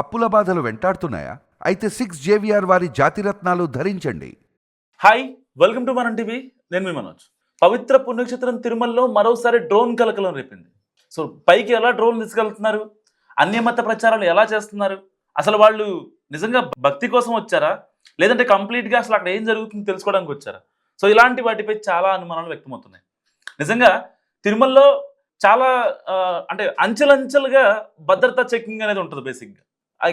అప్పుల బాధలు వెంటాడుతున్నాయా? అయితే సిక్స్ జేవిఆర్ వారి జాతిరత్నాలు ధరించండి. Hi welcome to Manam TV. నేను మీ మనోజ్. పవిత్ర పుణ్యక్షేత్రం తిరుమలలో మరోసారి డ్రోన్ కలకలం రేపింది. సో పైకి ఎలా డ్రోన్ తీసుకెళ్తున్నారు? అన్యమత ప్రచారాలు ఎలా చేస్తున్నారు? అసలు వాళ్ళు నిజంగా భక్తి కోసం వచ్చారా? లేదంటే కంప్లీట్గా అసలు అక్కడ ఏం జరుగుతుందో తెలుసుకోవడానికి వచ్చారా? సో ఇలాంటి వాటిపై చాలా అనుమానాలు వ్యక్తమవుతున్నాయి. నిజంగా తిరుమలలో చాలా అంటే అంచెలంచెలుగా భద్రతా చెకింగ్ అనేది ఉంటుంది బేసిక్గా.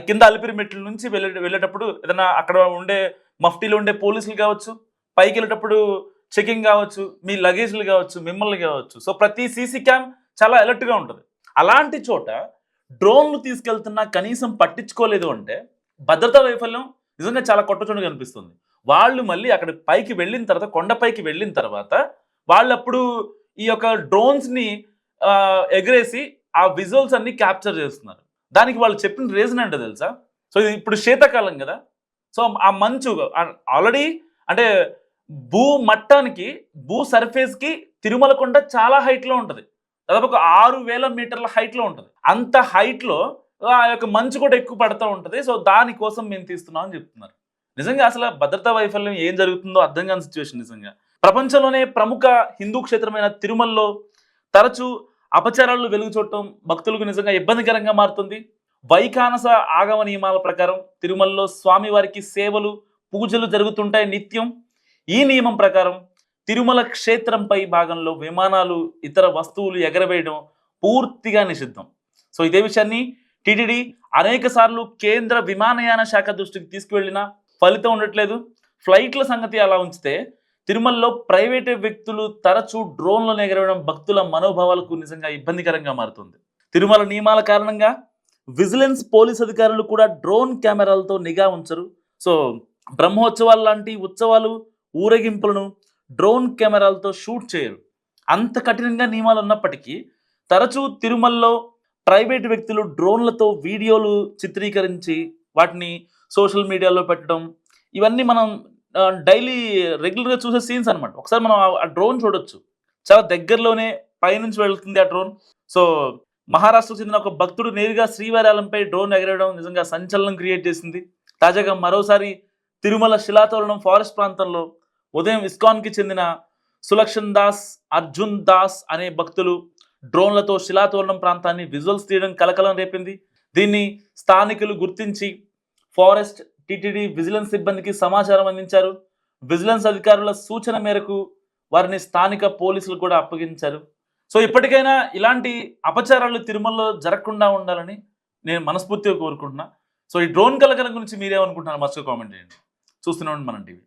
కింద అలిపిరి మెట్ల నుంచి వెళ్ళే వెళ్ళేటప్పుడు ఏదైనా అక్కడ ఉండే మఫ్టీలో ఉండే పోలీసులు కావచ్చు పైకి వెళ్ళేటప్పుడు చెకింగ్ కావచ్చు మీ లగేజ్లు కావచ్చు మిమ్మల్ని కావచ్చు. సో ప్రతి సీసీ క్యామ్ చాలా అలర్ట్గా ఉంటుంది. అలాంటి చోట డ్రోన్లు తీసుకెళ్తున్నా కనీసం పట్టించుకోలేదు అంటే భద్రతా వైఫల్యం నిజంగా చాలా కొట్టచోటు కనిపిస్తుంది. వాళ్ళు మళ్ళీ అక్కడ పైకి వెళ్ళిన తర్వాత కొండపైకి వెళ్ళిన తర్వాత వాళ్ళప్పుడు ఈ యొక్క డ్రోన్స్ని ఎగరేసి ఆ విజువల్స్ అన్ని క్యాప్చర్ చేస్తున్నారు. దానికి వాళ్ళు చెప్పిన రీజన్ ఏంటో తెలుసా? సో ఇది ఇప్పుడు శీతాకాలం కదా. సో ఆ మంచు ఆల్రెడీ అంటే భూ మట్టానికి భూ సర్ఫేస్కి తిరుమల కొండ చాలా హైట్లో ఉంటుంది. దాదాపు ఒక ఆరు వేల మీటర్ల హైట్లో ఉంటుంది. అంత హైట్లో ఆ యొక్క మంచు కూడా ఎక్కువ పడుతూ ఉంటుంది. సో దానికోసం మేము తీస్తున్నాం అని చెప్తున్నారు. నిజంగా అసలు భద్రతా వైఫల్యం ఏం జరుగుతుందో అర్థం కాని సిచ్యువేషన్ నిజంగా. ప్రపంచంలోనే ప్రముఖ హిందూ క్షేత్రమైన తిరుమలలో తరచూ అపచారాలు వెలుగు చూడటం భక్తులకు నిజంగా ఇబ్బందికరంగా మారుతుంది. వైఖానస ఆగమ నియమాల ప్రకారం తిరుమలలో స్వామివారికి సేవలు పూజలు జరుగుతుంటాయి నిత్యం. ఈ నియమం ప్రకారం తిరుమల క్షేత్రంపై భాగంలో విమానాలు ఇతర వస్తువులు ఎగరవేయడం పూర్తిగా నిషిద్ధం. సో ఇదే విషయాన్ని టీటీడీ అనేక సార్లు కేంద్ర విమానయాన శాఖ దృష్టికి తీసుకువెళ్ళినా ఫలితం ఉండట్లేదు. ఫ్లైట్ల సంగతి అలా ఉంచితే తిరుమలలో ప్రైవేటు వ్యక్తులు తరచూ డ్రోన్లను ఎగరవడం భక్తుల మనోభావాలకు నిజంగా ఇబ్బందికరంగా మారుతుంది. తిరుమల నియమాల కారణంగా విజిలెన్స్ పోలీస్ అధికారులు కూడా డ్రోన్ కెమెరాలతో నిఘా ఉంచరు. సో బ్రహ్మోత్సవాలు లాంటి ఉత్సవాలు ఊరేగింపులను డ్రోన్ కెమెరాలతో షూట్ చేయరు. అంత కఠినంగా నియమాలు ఉన్నప్పటికీ తరచూ తిరుమలలో ప్రైవేట్ వ్యక్తులు డ్రోన్లతో వీడియోలు చిత్రీకరించి వాటిని సోషల్ మీడియాలో పెట్టడం ఇవన్నీ మనం డైలీ రెగ్యులర్గా చూసే సీన్స్ అనమాట ఒకసారి మనం ఆ- డ్రోన్ చూడొచ్చు. చాలా దగ్గరలోనే పైనుంచి వెళ్తుంది ఆ డ్రోన్. సో మహారాష్ట్రకు చెందిన ఒక భక్తుడు నేరుగా శ్రీవారాలంపై డ్రోన్ ఎగరడం నిజంగా సంచలనం క్రియేట్ చేసింది. తాజాగా మరోసారి తిరుమల శిలాతోరణం ఫారెస్ట్ ప్రాంతంలో ఉదయం ఇస్కాన్కి చెందిన సులక్షణ్ దాస్ అర్జున్ దాస్ అనే భక్తులు డ్రోన్లతో శిలాతోరణం ప్రాంతాన్ని విజువల్స్ తీయడం కలకలం రేపింది. దీన్ని స్థానికులు గుర్తించి ఫారెస్ట్ టిటిడి విజిలెన్స్ సిబ్బందికి సమాచారం అందించారు. విజిలెన్స్ అధికారుల సూచన మేరకు వారిని స్థానిక పోలీసులు కూడా అప్పగించారు. సో ఇప్పటికైనా ఇలాంటి అపచారాలు తిరుమలలో జరగకుండా ఉండాలని నేను మనస్ఫూర్తిగా కోరుకుంటున్నా. సో ఈ డ్రోన్ కలకలం గురించి మీరేమనుకుంటున్నారు? మస్తు కామెంట్ చేయండి. చూస్తూనే ఉండండి టీవీ.